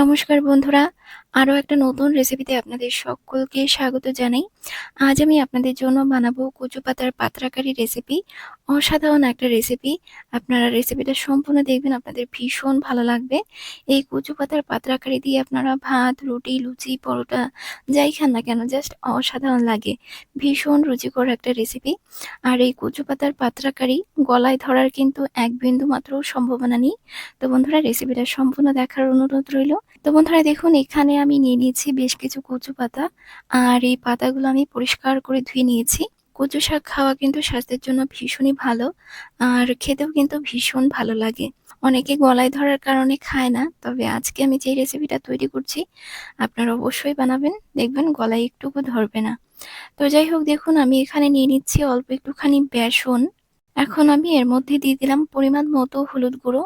নমস্কার বন্ধুরা। আরও একটা নতুন রেসিপিতে আপনাদের সকলকে স্বাগত জানাই। আজ আমি আপনাদের জন্য বানাবো কচু পাতার পাতরাকারি রেসিপি অসাধারণ একটা রেসিপি আপনারা রেসিপিটা সম্পূর্ণ দেখবেন, আপনাদের ভীষণ ভালো লাগবে। এই কচু পাতার পাতরাকারি দিয়ে আপনারা ভাত, রুটি, লুচি, পরোটা, যাই খান না কেন জাস্ট অসাধারণ লাগে। ভীষণ রুচিকর একটা রেসিপি আর এই কচু পাতার পাতরাকারি গলায় ধরার কিন্তু এক বিন্দু মাত্র সম্ভাবনা নেই। তো বন্ধুরা রেসিপিটা সম্পূর্ণ দেখার অনুরোধ রইল। তো বন্ধুরা, দেখুন, এখানে আমি নিয়ে নিয়েছি বেশ কিছু কচু পাতা। আর এই পাতাগুলো আমি পরিষ্কার করে ধুয়ে নিয়েছি। কচু শাক খাওয়া কিন্তু স্বাস্থ্যের জন্য ভীষণই ভালো, আর খেতেও কিন্তু ভীষণ ভালো লাগে। অনেকে গলায় ধরার কারণে খায় না, তবে আজকে আমি যে রেসিপিটা তৈরি করছি, আপনারা অবশ্যই বানাবেন, দেখবেন গলায় একটুকু ধরবে না। তো যাই হোক, দেখুন, আমি এখানে নিয়ে নিচ্ছি অল্প একটুখানি বেসন। এখন আমি এর মধ্যে দিয়ে দিলাম পরিমাণ মতো হলুদ গুঁড়ো,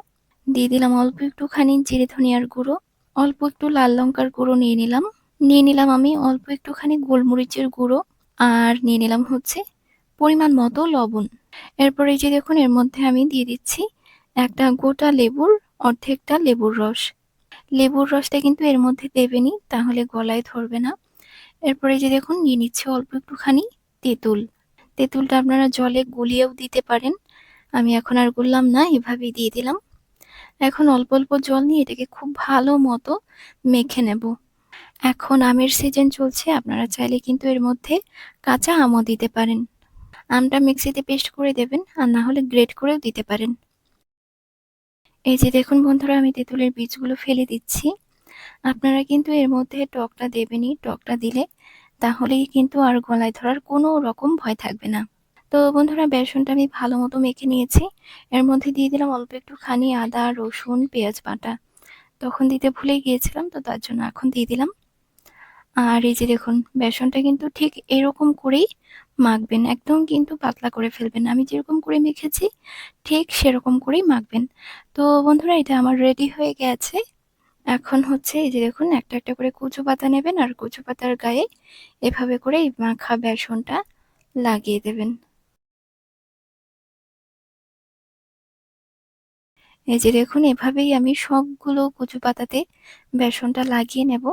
দিয়ে দিলাম অল্প একটুখানি জিরে ধনিয়ার গুঁড়ো, অল্প একটু লাল লঙ্কার গুঁড়ো নিয়ে নিলাম। নিয়ে নিলাম আমি অল্প একটুখানি গোলমরিচের গুঁড়ো আর নিয়ে নিলাম হচ্ছে পরিমাণ মতো লবণ। এরপর এই যে দেখুন, এর মধ্যে আমি দিয়ে দিচ্ছি একটা গোটা লেবুর অর্ধেকটা লেবুর রস। লেবুর রসটা কিন্তু এর মধ্যে দেবেনি তাহলে গলায় ধরবে না। এরপরে যে দেখুন, নিয়ে নিচ্ছে অল্প একটুখানি তেঁতুল। তেঁতুলটা আপনারা জলে গুলিয়েও দিতে পারেন। আমি এখন আর গুললাম না, এভাবেই দিয়ে দিলাম। এখন অল্প অল্প জল নিয়ে এটাকে খুব ভালো মতো মেখে নেব। এখন আমের সিজন চলছে, আপনারা চাইলে কিন্তু এর মধ্যে কাঁচা আমও দিতে পারেন। আমটা মিক্সিতে পেস্ট করে দেবেন, আর না হলে গ্রেট করেও দিতে পারেন। এই যে দেখুন বন্ধুরা, আমি তেঁতুলের বীজগুলো ফেলে দিচ্ছি। আপনারা কিন্তু এর মধ্যে টকটা দেবেনই, টকটা দিলে তাহলেই কিন্তু আর গলায় ধরার কোনো রকম ভয় থাকবে না। তো বন্ধুরা, বেসনটা আমি ভালো মতো মেখে নিয়েছি। এর মধ্যে দিয়ে দিলাম অল্প একটুখানি আদা, রসুন, পেঁয়াজ বাটা। তখন দিতে ভুলে গিয়েছিলাম, তো তার জন্য এখন দিয়ে দিলাম আর এই যে দেখুন, বেসনটা কিন্তু ঠিক এরকম করেই মাখবেন। একদম কিন্তু পাতলা করে ফেলবেন। আমি যেরকম করে মেখেছি, ঠিক সেরকম করেই মাখবেন। তো বন্ধুরা, এটা আমার রেডি হয়ে গেছে। এখন হচ্ছে এই যে দেখুন, একটা একটা করে কচু পাতা নেবেন আর কচু পাতার গায়ে এভাবে করে মাখা বেসনটা লাগিয়ে দেবেন। এই যে দেখুন, এভাবেই আমি সবগুলো কচু পাতাতে বেসনটা লাগিয়ে নেব।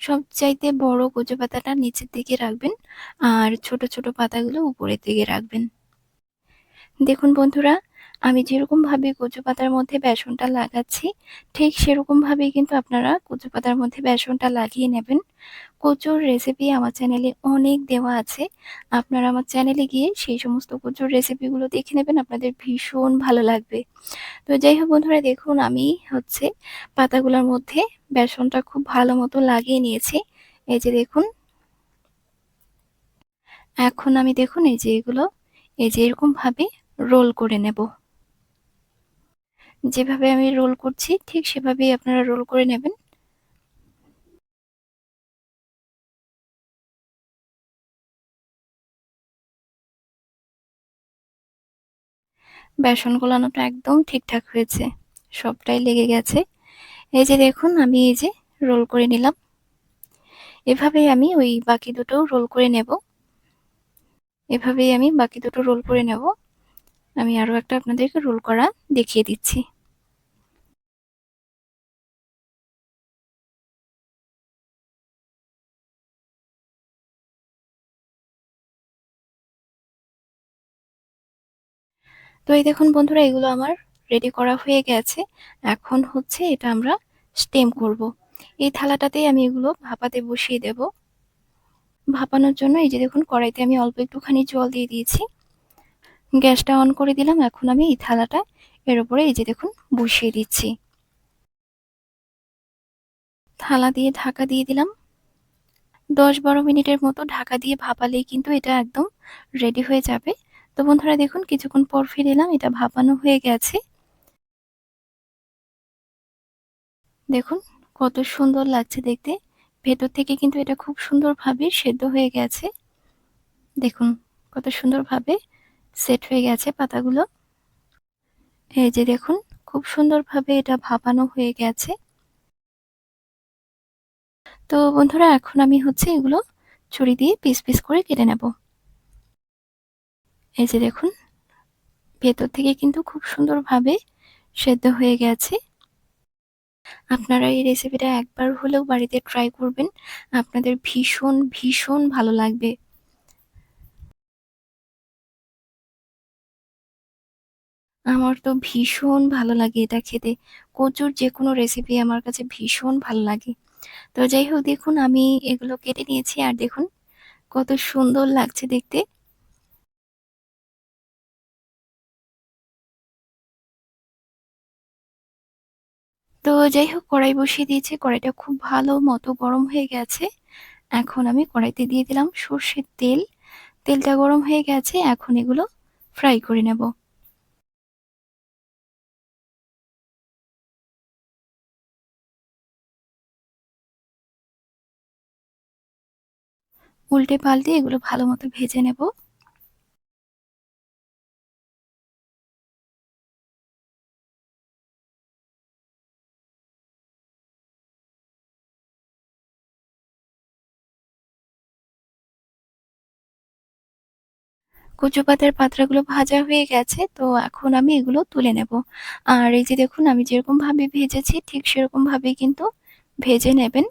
সবচাইতে বড় কচু পাতাটা নিচের দিকে রাখবেন আর ছোট ছোট পাতাগুলো উপরের দিকে রাখবেন। দেখুন বন্ধুরা আমি যেরকমভাবে কচু পাতার মধ্যে বেসনটা লাগাচ্ছি, ঠিক সেরকমভাবেই কিন্তু আপনারা কচু পাতার মধ্যে বেসনটা লাগিয়ে নেবেন। কচুর রেসিপি আমার চ্যানেলে অনেক দেওয়া আছে। আপনারা আমার চ্যানেলে গিয়ে সেই সমস্ত কচুর রেসিপিগুলো দেখে নেবেন, আপনাদের ভীষণ ভালো লাগবে। তো যাই হোক বন্ধুরা, দেখুন আমি হচ্ছে পাতাগুলোর মধ্যে বেসনটা খুব ভালো মতো লাগিয়ে নিয়েছি। এই যে দেখুন। এখন আমি দেখুন এই যে এগুলো, এই যে এরকমভাবে রোল করে নেব। যেভাবে আমি রোল করছি, ঠিক সেভাবেই আপনারা রোল করে নেবেন। বেসন গোলানোটা একদম ঠিকঠাক হয়েছে, সবটাই লেগে গেছে। এই যে দেখুন, আমি এই যে রোল করে নিলাম। এভাবেই আমি ওই বাকি দুটো রোল করে নেব। এভাবেই আমি বাকি দুটো রোল করে নেব। আমি আরও একটা আপনাদেরকে রোল করা দেখিয়ে দিচ্ছি। তো এই দেখুন বন্ধুরা, এগুলো আমার রেডি করা হয়ে গেছে। এখন হচ্ছে এটা আমরা স্টেম করব। এই থালাটাতেই আমি এগুলো ভাপাতে বসিয়ে দেব। ভাপানোর জন্য এই যে দেখুন কড়াইতে আমি অল্প একটুখানি জল দিয়ে দিয়েছি। গ্যাসটা অন করে দিলাম। এখন আমি এই থালাটা এর উপরে এই যে দেখুন বসিয়ে দিচ্ছি। থালা দিয়ে ঢাকা দিয়ে দিলাম। দশ বারো মিনিটের মতো ঢাকা দিয়ে ভাপালেই কিন্তু এটা একদম রেডি হয়ে যাবে। তো বন্ধুরা দেখুন, কিছুক্ষণ পর ফিরে এলাম, এটা ভাপানো হয়ে গেছে। দেখুন, কত সুন্দর লাগছে দেখতে। ভেতর থেকে কিন্তু এটা খুব সুন্দরভাবে সেদ্ধ হয়ে গেছে। দেখুন, কত সুন্দরভাবে সেট হয়ে গেছে পাতাগুলো এই যে দেখুন খুব সুন্দরভাবে এটা ভাপানো হয়ে গেছে তো বন্ধুরা এখন আমি হচ্ছে এগুলো ছুরি দিয়ে পিস পিস করে কেটে নেব এই যে দেখুন ভেতর থেকে কিন্তু খুব সুন্দরভাবে সেদ্ধ হয়ে গেছে আপনারা এই রেসিপিটা একবার হলেও বাড়িতে ট্রাই করবেন। আপনাদের ভীষণ, ভীষণ ভালো লাগবে। আমার তো ভীষণ ভালো লাগে এটা খেতে। কচুর যেকোনো রেসিপি আমার কাছে ভীষণ ভালো লাগে। তো যাই হোক, দেখুন আমি এগুলো কেটে নিয়েছি আর দেখুন কত সুন্দর লাগছে দেখতে। তো যাই হোক, কড়াই বসিয়ে দিয়েছি। কড়াইটা খুব ভালো মতো গরম হয়ে গেছে। এখন আমি কড়াইতে দিয়ে দিলাম সর্ষের তেল। তেলটা গরম হয়ে গেছে। এখন এগুলো ফ্রাই করে নেব। উল্টে পাল্টে এগুলো ভালো মতো ভেজে নেব। কচু পাতার পাত্রাগুলো ভাজা হয়ে গেছে। তো এখন আমি এগুলো তুলে নেব। আর এই যে দেখুন, আমি যেরকমভাবে ভেজেছি, ঠিক সেরকম সেরকমভাবেই কিন্তু ভেজে নেবেন।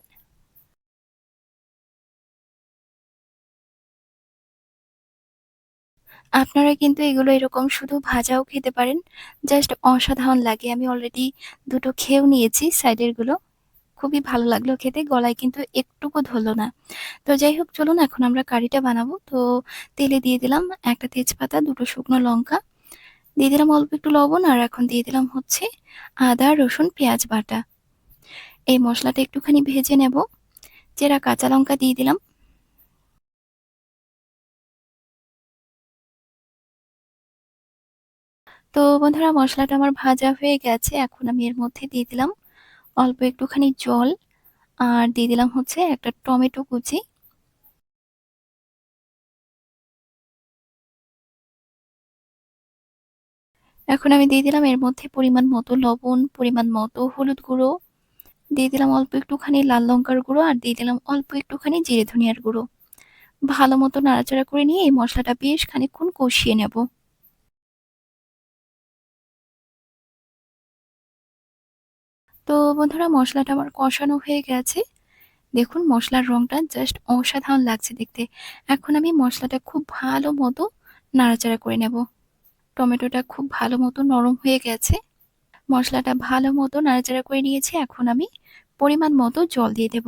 আপনারা কিন্তু এগুলো এরকম শুধু ভাজাও খেতে পারেন। জাস্ট অসাধারণ লাগে। আমি অলরেডি দুটো খেয়েও নিয়েছি সাইডেরগুলো। খুবই ভালো লাগল খেতে। গলায় কিন্তু একটুকু ধরলো না। তো যাই হোক চলুন এখন আমরা কারিটা বানাবো। তো তেলে দিয়ে দিলাম একটা তেজপাতা, দুটো শুকনো লঙ্কা, দিয়ে দিলাম অল্প একটু লবণ আর এখন দিয়ে দিলাম হচ্ছে আদা, রসুন, পেঁয়াজ বাটা। এই মশলাটা একটুখানি ভেজে নেব। চেরা কাঁচা লঙ্কা দিয়ে দিলাম। তো বন্ধুরা মশলাটা আমার ভাজা হয়ে গেছে। এখন আমি এর মধ্যে দিয়ে দিলাম অল্প একটুখানি জল আর দিয়ে দিলাম হচ্ছে একটা টমেটো কুচি। এখন আমি দিয়ে দিলাম এর মধ্যে পরিমাণ মতো লবণ, পরিমাণ মতো হলুদ গুঁড়ো, দিয়ে দিলাম অল্প একটুখানি লাল লঙ্কার গুঁড়ো আর দিয়ে দিলাম অল্প একটুখানি জিরে ধনিয়ার গুঁড়ো। ভালো মতো নাড়াচাড়া করে নিয়ে এই মশলাটা বেশ খানিকক্ষণ কষিয়ে নেব। তো বন্ধুরা, মশলাটা আমার কষানো হয়ে গেছে। দেখুন, মশলার রংটা জাস্ট অসাধারণ লাগছে দেখতে। এখন আমি মশলাটা খুব ভালো মতো নাড়াচাড়া করে নেব। টমেটোটা খুব ভালো মতো নরম হয়ে গেছে। মশলাটা ভালো মতো নাড়াচাড়া করে নিয়েছি। এখন আমি পরিমাণ মতো জল দিয়ে দেব।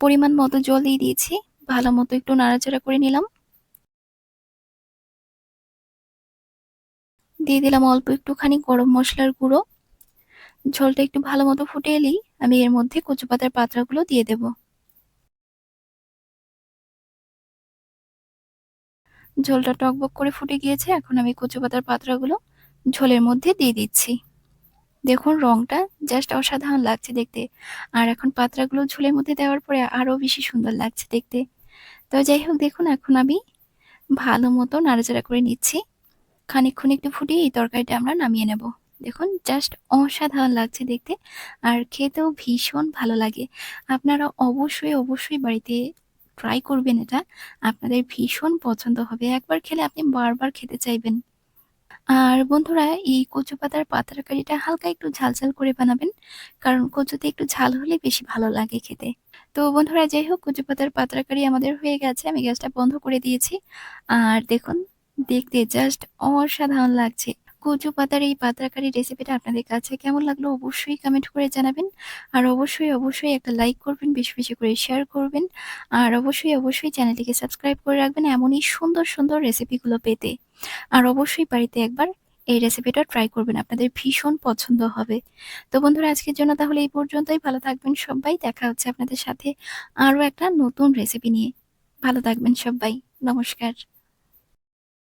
পরিমাণ মতো জল দিয়ে দিয়েছি। ভালো মতো একটু নাড়াচাড়া করে নিলাম। দিয়ে দিলাম অল্প একটুখানি গরম মশলার গুঁড়ো। ঝোলটা একটু ভালো মতো ফুটে এলেই আমি এর মধ্যে কচু পাতার পাতাগুলো দিয়ে দেব। ঝোলটা টকবক করে ফুটে গিয়েছে। এখন আমি কচু পাতার পাতাগুলো ঝোলের মধ্যে দিয়ে দিচ্ছি। দেখুন, রংটা জাস্ট অসাধারণ লাগছে দেখতে। আর এখন পাতাগুলো ঝোলের মধ্যে দেওয়ার পরে আরও বেশি সুন্দর লাগছে দেখতে। তো যাই হোক, দেখুন, এখন আমি ভালো মতো নাড়াচাড়া করে নিচ্ছি। খানিকক্ষণ একটু ফুটিয়ে এই তরকারিটা আমরা নামিয়ে নেব। দেখুন জাস্ট অসাধারণ লাগছে দেখতে আর খেতেও ভীষণ ভালো লাগে। আপনারা অবশ্যই, অবশ্যই বাড়িতে ট্রাই করবেন এটা। আপনাদের ভীষণ পছন্দ হবে। একবার খেলে আপনি বারবার খেতে চাইবেন। আর বন্ধুরা এই কচু পাতার পাতরাকারিটা হালকা একটু ঝাল, ঝাল করে বানাবেন। কারণ কচুতে একটু ঝাল হলে বেশি ভালো লাগে খেতে। তো বন্ধুরা যাই হোক কচু পাতার পাতরাকারি আমাদের হয়ে গেছে। আমি গ্যাসটা বন্ধ করে দিয়েছি। আর দেখুন দেখতে জাস্ট অসাধারণ লাগছে। কচু পাতার এই পাতরাকারি রেসিপিটা আপনাদের কাছে কেমন লাগল অবশ্যই কমেন্ট করে জানাবেন। আর অবশ্যই, অবশ্যই একটা লাইক করবেন, বেশি, বেশি করে শেয়ার করবেন। আর অবশ্যই, অবশ্যই চ্যানেলটিকে সাবস্ক্রাইব করে রাখবেন এমনই সুন্দর, সুন্দর রেসিপিগুলো পেতে। আর অবশ্যই বাড়িতে একবার এই রেসিপিটা ট্রাই করবেন। আপনাদের ভীষণ পছন্দ হবে। তো বন্ধুরা আজকের জন্য তাহলে এই পর্যন্তই। ভালো থাকবেন সব্বাই। দেখা হচ্ছে আপনাদের সাথে আরও একটা নতুন রেসিপি নিয়ে। ভালো থাকবেন সব্বাই। নমস্কার।